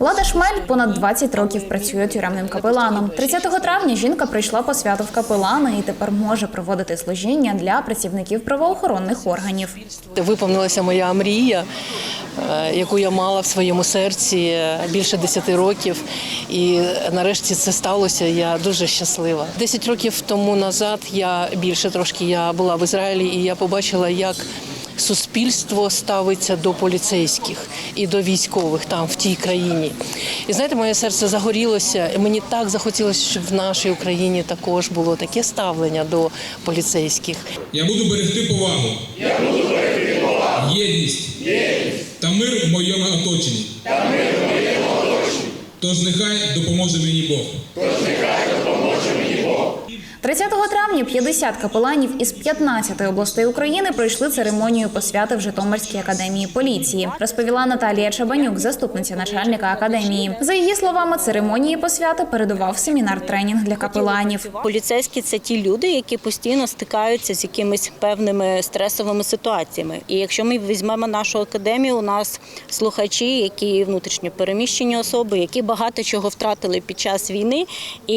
Лада Шмель понад 20 років працює тюремним капеланом. 30 травня жінка прийшла по свято в капелани і тепер може проводити служіння для працівників правоохоронних органів. Виповнилася моя мрія, е, яку я мала в своєму серці більше 10 років. І нарешті це сталося. Я дуже щаслива. 10 років тому назад я більше трошки я була в Ізраїлі, і я побачила, як суспільство ставиться до поліцейських і до військових там в тій країні. І знаєте, моє серце загорілося. і Мені так захотілося, щоб в нашій Україні також було таке ставлення до поліцейських. Я буду берегти повагу. Я буду берегти повагу. Єдність. Єдність. Та мир в моєму оточенні. Та мир в моєму оточенні. Тож нехай допоможе мені Бог. 30 травня 50 капеланів із 15 областей України пройшли церемонію посвяти в Житомирській академії поліції, розповіла Наталія Чабанюк, заступниця начальника академії. За її словами, церемонії посвяти передував семінар-тренінг для капеланів. Поліцейські це ті люди, які постійно стикаються з якимись певними стресовими ситуаціями. І якщо ми візьмемо нашу академію, у нас слухачі, які внутрішньо переміщені особи, які багато чого втратили під час війни, і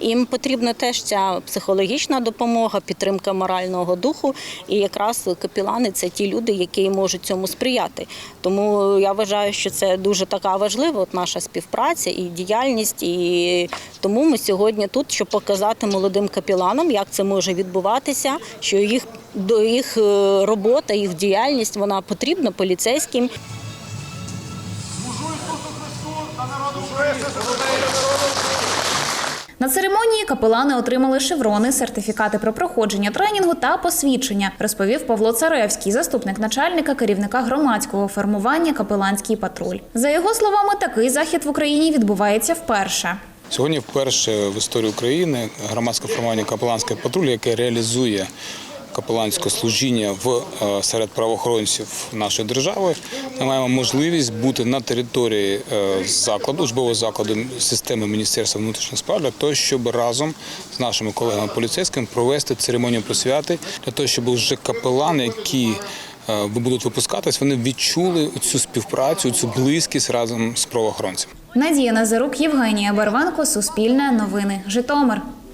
їм потрібна теж ця психологічна допомога, підтримка морального духу. І якраз капілани це ті люди, які можуть цьому сприяти. Тому я вважаю, що це дуже така важлива от наша співпраця і діяльність. І тому ми сьогодні тут, щоб показати молодим капіланам, як це може відбуватися, що їх до їх е, робота, їх діяльність вона потрібна поліцейським. На церемонії капелани отримали шеврони, сертифікати про проходження тренінгу та посвідчення, розповів Павло Царевський, заступник начальника керівника громадського формування Капеланський патруль. За його словами, такий захід в Україні відбувається вперше. Сьогодні вперше в історії України громадське формування Капеланський патруль, яке реалізує капеланське служіння в е, серед правоохоронців нашої держави. Ми маємо можливість бути на території е, закладу, учбового закладу системи Міністерства внутрішніх справ для того, щоб разом з нашими колегами поліцейськими провести церемонію присвяти, для того, щоб вже капелани, які е, будуть випускатись, вони відчули цю співпрацю, цю близькість разом з правоохоронцями. Надія Назарук, Євгенія Барвенко, Суспільне новини, Житомир.